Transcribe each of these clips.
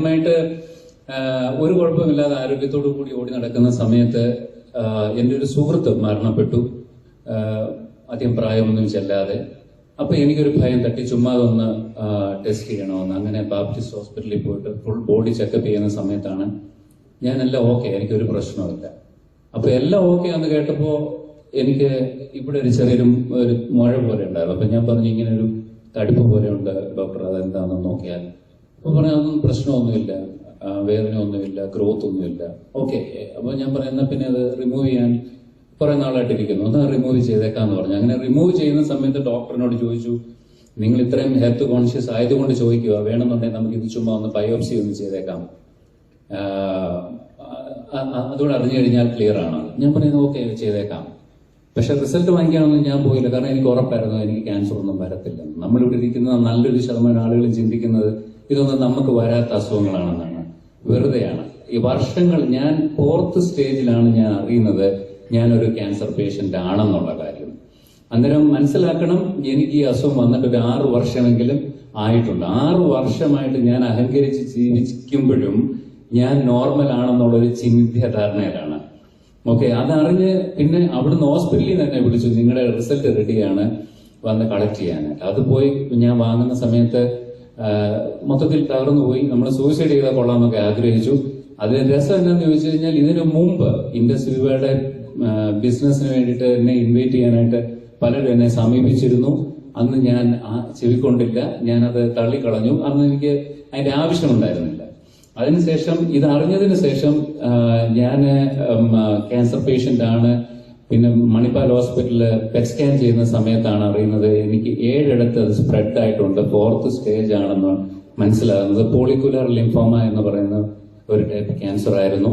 ായിട്ട് ഒരു കുഴപ്പമില്ലാതെ ആരോഗ്യത്തോടു കൂടി ഓടി നടക്കുന്ന സമയത്ത് എന്റെ ഒരു സുഹൃത്ത് മരണപ്പെട്ടു. അധികം പ്രായമൊന്നും ചെല്ലാതെ. അപ്പൊ എനിക്കൊരു ഭയം തട്ടി ചുമ്മാ ഒന്ന് ടെസ്റ്റ് ചെയ്യണമെന്ന്. അങ്ങനെ ബാപ്റ്റിസ്റ്റ് ഹോസ്പിറ്റലിൽ പോയിട്ട് ഫുൾ ബോഡി ചെക്കപ്പ് ചെയ്യുന്ന സമയത്താണ് ഞാൻ എല്ലാം ഓക്കെ എനിക്കൊരു പ്രശ്നമില്ല അപ്പൊ എല്ലാം ഓക്കെ എന്ന് കേട്ടപ്പോ എനിക്ക് ഇവിടെ ഒരു ചെറിയൊരു ഒരു മുഴ പോലെ ഉണ്ടായിരുന്നു. അപ്പൊ ഞാൻ പറഞ്ഞു ഇങ്ങനെ ഒരു തടുപ്പ് പോലെ ഉണ്ട് ഡോക്ടർ അതെന്താണെന്ന് നോക്കിയാൽ. അപ്പൊ പറഞ്ഞു ഒന്നും പ്രശ്നമൊന്നുമില്ല. വേദന ഒന്നുമില്ല ഗ്രോത്ത് ഒന്നുമില്ല. ഓക്കെ അപ്പൊ ഞാൻ പറയുന്ന പിന്നെ അത് റിമൂവ് ചെയ്യാൻ കുറെ നാളായിട്ട് ഇരിക്കുന്നു ഒന്ന് റിമൂവ് ചെയ്തേക്കാന്ന് പറഞ്ഞു. അങ്ങനെ റിമൂവ് ചെയ്യുന്ന സമയത്ത് ഡോക്ടറിനോട് ചോദിച്ചു നിങ്ങൾ ഇത്രയും ഹെൽത്ത് കോൺഷ്യസ് ആയതുകൊണ്ട് ചോദിക്കുക. വേണമെന്നുണ്ടെങ്കിൽ നമുക്ക് ഇത് ചുമ്മാ ഒന്ന് ബയോപ്സി ഒന്ന് ചെയ്തേക്കാം. അതുകൊണ്ട് അറിഞ്ഞു കഴിഞ്ഞാൽ ക്ലിയർ ആണ്. ഞാൻ പറയുന്നത് ഓക്കെ ചെയ്തേക്കാം. പക്ഷെ റിസൾട്ട് വാങ്ങിക്കാനൊന്നും ഞാൻ പോയില്ല. കാരണം എനിക്ക് ഉറപ്പായിരുന്നു എനിക്ക് ക്യാൻസർ ഒന്നും വരത്തില്ല. നമ്മളിവിടെ ഇരിക്കുന്ന നല്ലൊരു ശതമാനം ആളുകൾ ചിന്തിക്കുന്നത് ഇതൊന്നും നമുക്ക് വരാത്ത അസുഖങ്ങളാണെന്നാണ്. വെറുതെയാണ്. ഈ വർഷങ്ങൾ ഞാൻ ഫോർത്ത് സ്റ്റേജിലാണ് ഞാൻ അറിയുന്നത് ഞാൻ ഒരു ക്യാൻസർ പേഷ്യന്റ് ആണെന്നുള്ള കാര്യം. അന്നേരം മനസ്സിലാക്കണം എനിക്ക് ഈ അസുഖം വന്നിട്ട് ഒരു ആറു വർഷമെങ്കിലും ആയിട്ടുണ്ട്. ആറു വർഷമായിട്ട് ഞാൻ അഹങ്കരിച്ച് ജീവിക്കുമ്പോഴും ഞാൻ നോർമൽ ആണെന്നുള്ള ഒരു ചിന്താധാരണയിലാണ് ഓക്കെ അതറിഞ്ഞ് പിന്നെ അവിടുന്ന് ഹോസ്പിറ്റലിൽ തന്നെ വിളിച്ചു. നിങ്ങളുടെ റിസൾട്ട് റെഡിയാണ് വന്ന് കളക്ട് ചെയ്യാനായിട്ട്. അത് പോയി ഞാൻ വാങ്ങുന്ന സമയത്ത് മൊത്തത്തിൽ തകർന്നു പോയി നമ്മൾ സൂയിസൈഡ് ചെയ്താൽ കൊള്ളാമെന്നൊക്കെ ആഗ്രഹിച്ചു. അതിന് രസം എന്താണെന്ന് ചോദിച്ചു കഴിഞ്ഞാൽ ഇതിനു മുമ്പ് ഇൻഡസ് വിവയുടെ ബിസിനസ്സിന് വേണ്ടിയിട്ട് എന്നെ ഇൻവൈറ്റ് ചെയ്യാനായിട്ട് പലരും എന്നെ സമീപിച്ചിരുന്നു. അന്ന് ഞാൻ ചെവിക്കൊണ്ടില്ല. ഞാനത് തള്ളിക്കളഞ്ഞു. അന്ന് എനിക്ക് അതിന്റെ ആവശ്യമുണ്ടായിരുന്നില്ല. അതിനുശേഷം ഇത് അറിഞ്ഞതിന് ശേഷം ഞാൻ ക്യാൻസർ പേഷ്യന്റ് ആണ്. പിന്നെ മണിപ്പാൽ ഹോസ്പിറ്റലിൽ പെറ്റ് സ്കാൻ ചെയ്യുന്ന സമയത്താണ് അറിയുന്നത് എനിക്ക് ഏഴിടത്ത് അത് സ്പ്രെഡ് ആയിട്ടുണ്ട്. ഫോർത്ത് സ്റ്റേജ് ആണെന്ന് മനസ്സിലാകുന്നത്. പോളിക്കുലർ ലിംഫോമ എന്ന് പറയുന്ന ഒരു ടൈപ്പ് ക്യാൻസർ ആയിരുന്നു.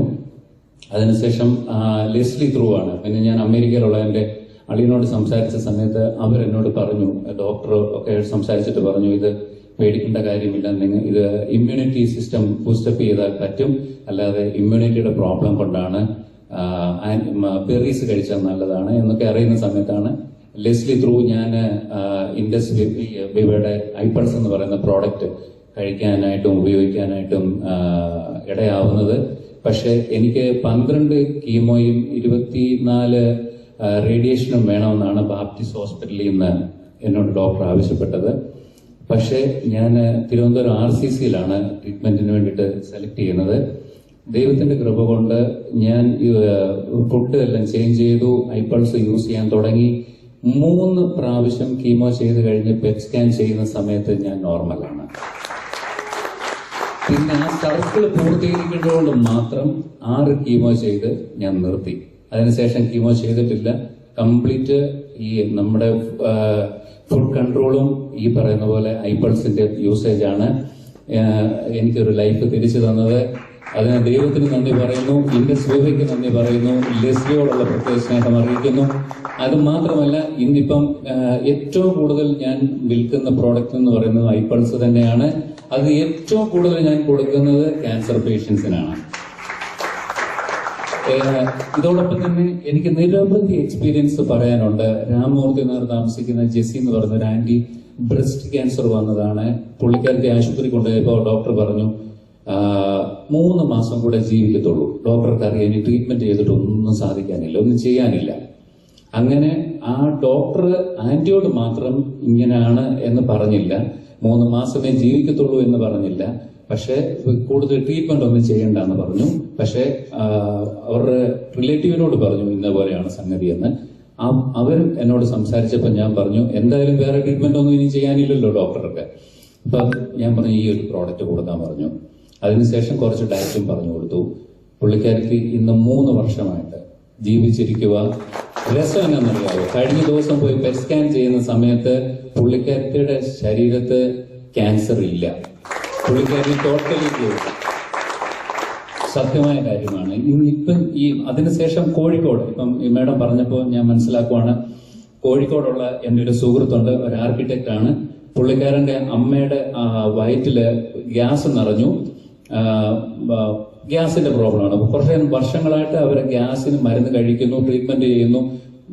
അതിനുശേഷം ലെസ്ലി ത്രൂ ആണ്. പിന്നെ ഞാൻ അമേരിക്കയിലുള്ള എന്റെ അളിയനോട് സംസാരിച്ച സമയത്ത് അവർ എന്നോട് പറഞ്ഞു ഡോക്ടർ ഒക്കെ സംസാരിച്ചിട്ട് പറഞ്ഞു ഇത് പേടിക്കേണ്ട കാര്യമില്ല. നിങ്ങൾ ഇത് ഇമ്മ്യൂണിറ്റി സിസ്റ്റം ബൂസ്റ്റപ്പ് ചെയ്താൽ പറ്റും. അല്ലാതെ ഇമ്മ്യൂണിറ്റിയുടെ പ്രോബ്ലം കൊണ്ടാണ് ബെറീസ് കഴിച്ചാൽ നല്ലതാണ് എന്നൊക്കെ അറിയുന്ന സമയത്താണ് ലെസ്ലി ത്രൂ ഞാൻ ഇൻഡസ് ബിബയുടെ ഐപ്പൾസ് എന്ന് പറയുന്ന പ്രോഡക്റ്റ് കഴിക്കാനായിട്ടും ഉപയോഗിക്കാനായിട്ടും ഇടയാവുന്നത്. പക്ഷേ എനിക്ക് പന്ത്രണ്ട് കീമോയും ഇരുപത്തിനാല് റേഡിയേഷനും വേണമെന്നാണ് ബാപ്റ്റിസ്റ്റ് ഹോസ്പിറ്റലിൽ നിന്ന് എന്നോട് ഡോക്ടർ ആവശ്യപ്പെട്ടത്. പക്ഷേ ഞാൻ തിരുവനന്തപുരം ആർ സി സിയിലാണ് ട്രീറ്റ്മെന്റിന് വേണ്ടിയിട്ട് സെലക്ട് ചെയ്യുന്നത്. ദൈവത്തിന്റെ കൃപ കൊണ്ട് ഞാൻ ഫുഡ് എല്ലാം ചേഞ്ച് ചെയ്തു. ഐപ്പൾസ് യൂസ് ചെയ്യാൻ തുടങ്ങി. മൂന്ന് പ്രാവശ്യം കീമോ ചെയ്ത് കഴിഞ്ഞ് പെറ്റ് സ്കാൻ ചെയ്യുന്ന സമയത്ത് ഞാൻ നോർമലാണ് പിന്നെ ആ സർക്കിൾ പൂർത്തീകരിക്കേണ്ടതുകൊണ്ട് മാത്രം ആറ് കീമോ ചെയ്ത് ഞാൻ നിർത്തി. അതിനുശേഷം കീമോ ചെയ്തിട്ടില്ല. കംപ്ലീറ്റ് ഈ നമ്മുടെ ഫുഡ് കൺട്രോളും ഈ പറയുന്ന പോലെ ഐപ്പൾസിന്റെ യൂസേജ് ആണ്. എനിക്കൊരു ലൈഫ് തിരിച്ചു തന്നത്. അതിന് ദൈവത്തിന് നന്ദി പറയുന്നു. എന്റെ സൂര്യയ്ക്ക് നന്ദി പറയുന്നു. ലെസ്ലിയോടുള്ള പ്രത്യേക സ്നേഹം അറിയിക്കുന്നു. അത് മാത്രമല്ല ഇന്നിപ്പം ഏറ്റവും കൂടുതൽ ഞാൻ വിൽക്കുന്ന പ്രോഡക്റ്റ് എന്ന് പറയുന്നത് ഐപ്പൾസ് തന്നെയാണ്. അത് ഏറ്റവും കൂടുതൽ ഞാൻ കൊടുക്കുന്നത് ക്യാൻസർ പേഷ്യൻസിനാണ് ഇതോടൊപ്പം തന്നെ എനിക്ക് നിരവധി എക്സ്പീരിയൻസ് പറയാനുണ്ട്. രാമമൂർത്തി നഗർ താമസിക്കുന്ന ജെസ്സി എന്ന് പറയുന്ന ഒരു ആന്റി ബ്രസ്റ്റ് ക്യാൻസർ വന്നതാണ്. പുള്ളിക്കാരത്തെ ആശുപത്രി കൊണ്ടുപോയപ്പോൾ ഡോക്ടർ പറഞ്ഞു മൂന്ന് മാസം കൂടെ ജീവിക്കത്തുള്ളൂ. ഡോക്ടർക്ക് അറിയാൻ ട്രീറ്റ്മെന്റ് ചെയ്തിട്ട് ഒന്നും സാധിക്കാനില്ല ഒന്നും ചെയ്യാനില്ല. അങ്ങനെ ആ ഡോക്ടർ ആന്റിയോട് മാത്രം ഇങ്ങനെയാണ് എന്ന് പറഞ്ഞില്ല. മൂന്ന് മാസമേ ജീവിക്കത്തുള്ളൂ എന്ന് പറഞ്ഞില്ല. പക്ഷെ കൂടുതൽ ട്രീറ്റ്മെന്റ് ഒന്നും ചെയ്യണ്ട എന്ന് പറഞ്ഞു. പക്ഷെ അവരുടെ റിലേറ്റീവിനോട് പറഞ്ഞു ഇന്ന പോലെയാണ് സംഗതി എന്ന്. അവരും എന്നോട് സംസാരിച്ചപ്പോൾ ഞാൻ പറഞ്ഞു എന്തായാലും വേറെ ട്രീറ്റ്മെന്റ് ഒന്നും ഇനി ചെയ്യാനില്ലല്ലോ ഡോക്ടർക്ക്. അപ്പൊ ഞാൻ പറഞ്ഞു ഈ ഒരു പ്രോഡക്റ്റ് കൊടുക്കാൻ പറഞ്ഞു. അതിനുശേഷം കുറച്ച് ഡയറ്റും പറഞ്ഞു കൊടുത്തു. പുള്ളിക്കാരിക്ക് ഇന്ന് മൂന്ന് വർഷമായിട്ട് ജീവിച്ചിരിക്കുക. രസം എന്നറിയാവോ കഴിഞ്ഞ ദിവസം പോയി പെറ്റ് സ്കാൻ ചെയ്യുന്ന സമയത്ത് പുള്ളിക്കാരിയുടെ ശരീരത്ത് ക്യാൻസർ ഇല്ല. പുള്ളിക്കാരി ടോട്ടലി സത്യമായ കാര്യമാണ്. ഇപ്പം ഈ അതിനുശേഷം കോഴിക്കോട് ഇപ്പം ഈ മേഡം പറഞ്ഞപ്പോൾ ഞാൻ മനസ്സിലാക്കുവാണ് കോഴിക്കോടുള്ള എന്റെ ഒരു സുഹൃത്തുണ്ട് ഒരു ആർക്കിടെക്റ്റ് ആണ്. പുള്ളിക്കാരന്റെ അമ്മയുടെ വയറ്റിൽ ഗ്യാസ് നിറഞ്ഞു. ഗ്യാസിന്റെ പ്രോബ്ലമാണ്. ആണ് കുറേ വർഷങ്ങളായിട്ട് അവർ ഗ്യാസിന് മരുന്ന് കഴിക്കുന്നു ട്രീറ്റ്മെന്റ് ചെയ്യുന്നു.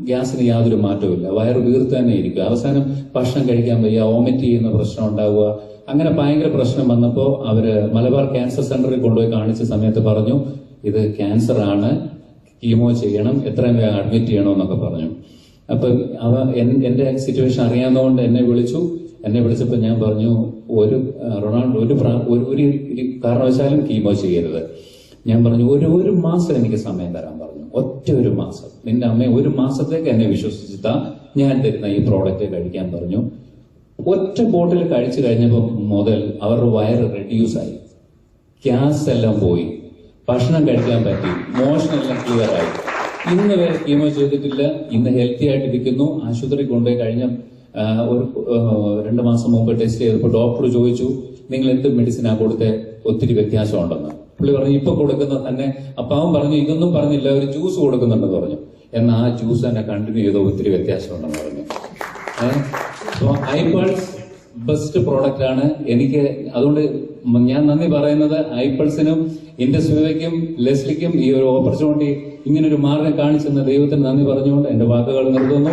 ഗ്യാസിന് യാതൊരു മാറ്റവും വയറ് വീർത്ത് തന്നെ ഇരിക്കും അവസാനം ഭക്ഷണം കഴിക്കാൻ വയ്യ ഓമിറ്റ് ചെയ്യുന്ന പ്രശ്നം ഉണ്ടാവുക. അങ്ങനെ ഭയങ്കര പ്രശ്നം വന്നപ്പോൾ അവർ മലബാർ ക്യാൻസർ സെന്ററിൽ കൊണ്ടുപോയി കാണിച്ച സമയത്ത് പറഞ്ഞു ഇത് ക്യാൻസർ ആണ് കീമോ ചെയ്യണം. എത്രയും വേഗം അഡ്മിറ്റ് ചെയ്യണമെന്നൊക്കെ പറഞ്ഞു. അപ്പം അവ എന്റെ സിറ്റുവേഷൻ അറിയാവുന്നതുകൊണ്ട് എന്നെ വിളിച്ചു. എന്നെ വിളിച്ചപ്പോൾ ഞാൻ പറഞ്ഞു ഒരു റൊണാൾഡോ ഒരു ഒരു ഒരു കാരണവശാലും കീമോ ചെയ്യരുത്. ഞാൻ പറഞ്ഞു ഒരു ഒരു മാസം എനിക്ക് സമയം തരാൻ പറഞ്ഞു. ഒറ്റ ഒരു മാസം. നിന്റെ അമ്മ ഒരു മാസത്തേക്ക് എന്നെ വിശ്വസിച്ചിട്ടാ ഞാൻ തരുന്ന ഈ പ്രോഡക്റ്റ് കഴിക്കാൻ പറഞ്ഞു. ഒറ്റ ബോട്ടിൽ കഴിച്ചു കഴിഞ്ഞപ്പോൾ മുതൽ അവരുടെ വയറ് റെഡ്യൂസ് ആയി. ഗ്യാസ് എല്ലാം പോയി. ഭക്ഷണം കഴിക്കാൻ പറ്റി. മോഷൻ എല്ലാം ക്ലിയർ ആയി. ഇന്ന് വരെ കീമോ ചെയ്തിട്ടില്ല. ഇന്ന് ഹെൽത്തി ആയിട്ട് ഇരിക്കുന്നു ആശുപത്രി കൊണ്ടുപോയി കഴിഞ്ഞ ഒരു രണ്ടു മാസം മുമ്പ് ടെസ്റ്റ് ചെയ്തപ്പോൾ ഡോക്ടർ ചോദിച്ചു നിങ്ങൾ എന്ത് മെഡിസിനാ കൊടുത്തേ? ഒത്തിരി വ്യത്യാസമുണ്ടെന്ന്. പുള്ളി പറഞ്ഞു ഇപ്പൊ കൊടുക്കുന്ന തന്നെ. അപ്പാവൻ പറഞ്ഞു ഇതൊന്നും പറഞ്ഞില്ല ഒരു ജ്യൂസ് കൊടുക്കുന്നുണ്ടെന്ന് പറഞ്ഞു. എന്നാൽ ആ ജ്യൂസ് തന്നെ കണ്ടിന്യൂ ചെയ്തോ ഒത്തിരി വ്യത്യാസമുണ്ടെന്ന് പറഞ്ഞു. ഐപൾസ് ബെസ്റ്റ് പ്രോഡക്റ്റ് ആണ്. എനിക്ക് അതുകൊണ്ട് ഞാൻ നന്ദി പറയുന്നത് ഐപൾസിനും ഇൻഡസ്ട്രിക്കും ലെസ്ലിക്കും ഈ ഒരു ഓപ്പർച്യൂണിറ്റി ഇങ്ങനൊരു മാർഗം കാണിച്ചെന്ന് ദൈവത്തിന് നന്ദി പറഞ്ഞുകൊണ്ട് എന്റെ വാക്കുകൾ നിർത്തുന്നു.